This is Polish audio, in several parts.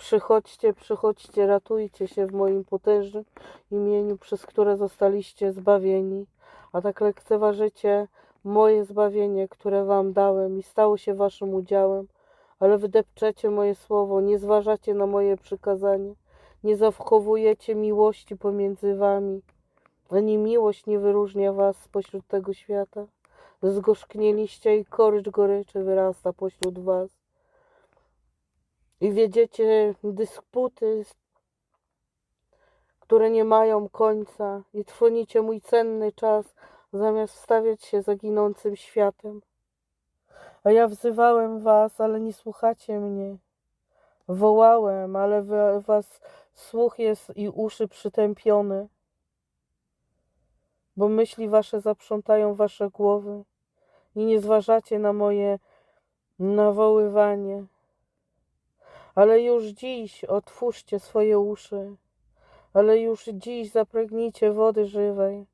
Przychodźcie, przychodźcie, ratujcie się w moim potężnym imieniu, przez które zostaliście zbawieni. A tak lekceważycie moje zbawienie, które wam dałem i stało się waszym udziałem, ale wydepczecie moje słowo, nie zważacie na moje przykazanie, nie zachowujecie miłości pomiędzy wami, ani miłość nie wyróżnia was spośród tego świata. Zgorzknieliście i korycz goryczy wyrasta pośród was. I wiedziecie dysputy, które nie mają końca, i trwonicie mój cenny czas, zamiast wstawiać się za ginącym światem. A ja wzywałem was, ale nie słuchacie mnie. Wołałem, ale wa- was słuch jest i uszy przytępione, bo myśli wasze zaprzątają wasze głowy i nie zważacie na moje nawoływanie. Ale już dziś otwórzcie swoje uszy, ale już dziś zapragnijcie wody żywej.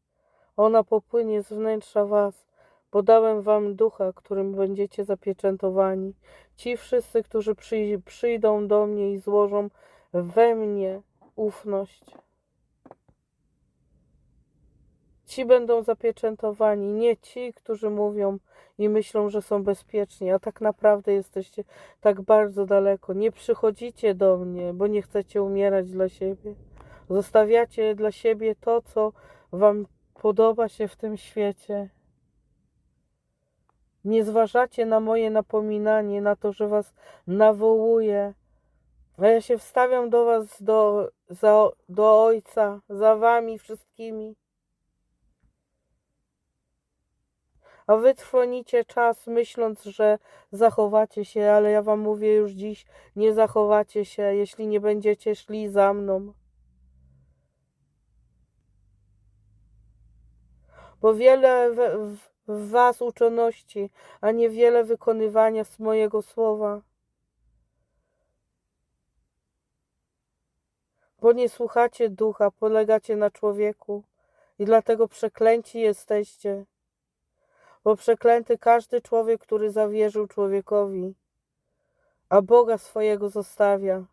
Ona popłynie z wnętrza was. Podałem wam ducha, którym będziecie zapieczętowani. Ci wszyscy, którzy przyj- przyjdą do mnie i złożą we mnie ufność. Ci będą zapieczętowani, nie ci, którzy mówią i myślą, że są bezpieczni, a tak naprawdę jesteście tak bardzo daleko. Nie przychodzicie do mnie, bo nie chcecie umierać dla siebie. Zostawiacie dla siebie to, co wam podoba się w tym świecie. Nie zważacie na moje napominanie, na to, że was nawołuję. A ja się wstawiam do was, do, za, do Ojca, za wami wszystkimi. A wy trwonicie czas, myśląc, że zachowacie się, ale ja wam mówię już dziś, nie zachowacie się, jeśli nie będziecie szli za mną. Bo wiele w, w, w was uczoności, a niewiele wykonywania z mojego słowa. Bo nie słuchacie ducha, polegacie na człowieku i dlatego przeklęci jesteście. Bo przeklęty każdy człowiek, który zawierzył człowiekowi, a Boga swojego zostawia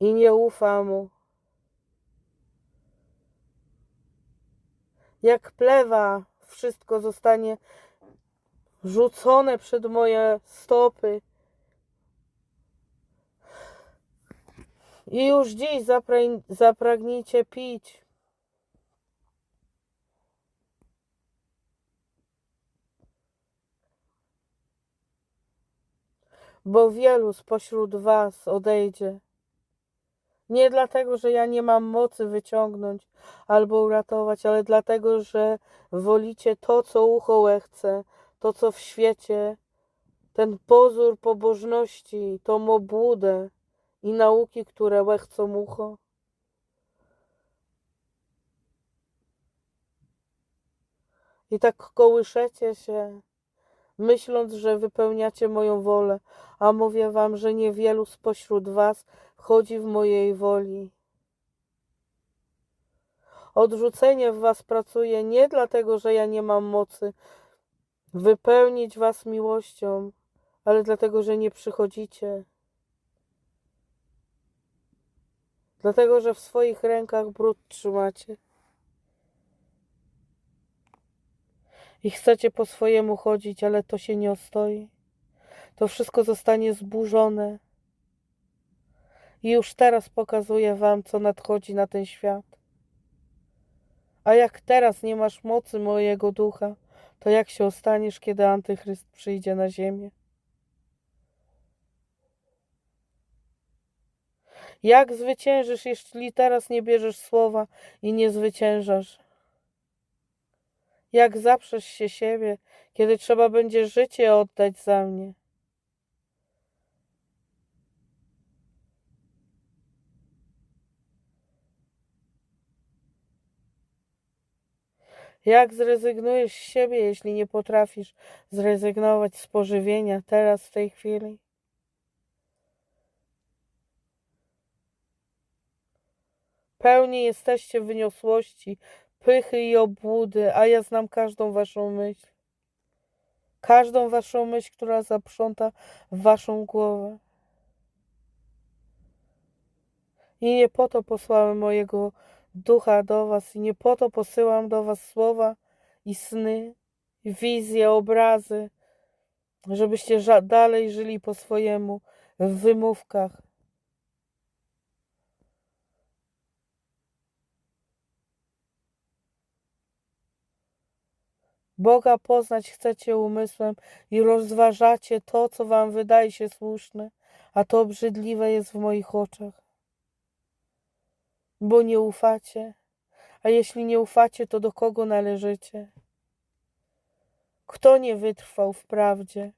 i nie ufa mu. Jak plewa, wszystko zostanie rzucone przed moje stopy. I już dziś zapra- zapragnijcie pić. Bo wielu spośród was odejdzie. Nie dlatego, że ja nie mam mocy wyciągnąć albo uratować, ale dlatego, że wolicie to, co ucho łechce, to, co w świecie, ten pozór pobożności, tą obłudę i nauki, które łechcą ucho. I tak kołyszecie się, myśląc, że wypełniacie moją wolę, a mówię wam, że niewielu spośród was chodzi w mojej woli. Odrzucenie w was pracuje nie dlatego, że ja nie mam mocy wypełnić was miłością, ale dlatego, że nie przychodzicie. Dlatego, że w swoich rękach brud trzymacie. I chcecie po swojemu chodzić, ale to się nie ostoi. To wszystko zostanie zburzone. I już teraz pokazuję wam, co nadchodzi na ten świat. A jak teraz nie masz mocy mojego ducha, to jak się ostaniesz, kiedy Antychryst przyjdzie na ziemię? Jak zwyciężysz, jeśli teraz nie bierzesz słowa i nie zwyciężasz? Jak zaprzesz się siebie, kiedy trzeba będzie życie oddać za mnie? Jak zrezygnujesz z siebie, jeśli nie potrafisz zrezygnować z pożywienia teraz, w tej chwili? Pełni jesteście wyniosłości, pychy i obłudy, a ja znam każdą waszą myśl. Każdą waszą myśl, która zaprząta waszą głowę. I nie po to posłałem mojego ducha do was, i nie po to posyłam do was słowa i sny, i wizje, obrazy, żebyście dalej żyli po swojemu w wymówkach. Boga poznać chcecie umysłem i rozważacie to, co wam wydaje się słuszne, a to obrzydliwe jest w moich oczach. Bo nie ufacie, a jeśli nie ufacie, to do kogo należycie? Kto nie wytrwał w prawdzie?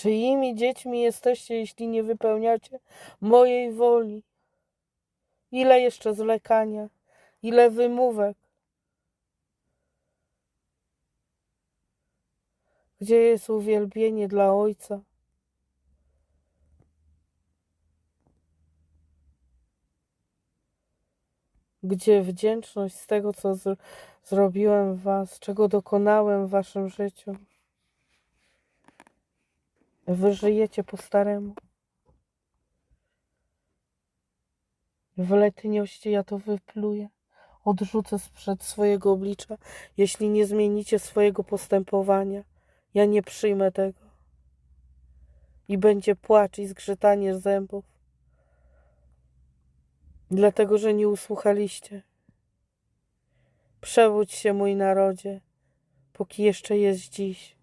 Czyimi dziećmi jesteście, jeśli nie wypełniacie mojej woli? Ile jeszcze zwlekania? Ile wymówek? Gdzie jest uwielbienie dla Ojca? Gdzie wdzięczność z tego, co zro- zrobiłem w Was, czego dokonałem w Waszym życiu? Wy żyjecie po staremu. W letniości ja to wypluję. Odrzucę sprzed swojego oblicza, jeśli nie zmienicie swojego postępowania. Ja nie przyjmę tego. I będzie płacz i zgrzytanie zębów. Dlatego, że nie usłuchaliście. Przebudź się, mój narodzie, póki jeszcze jest dziś.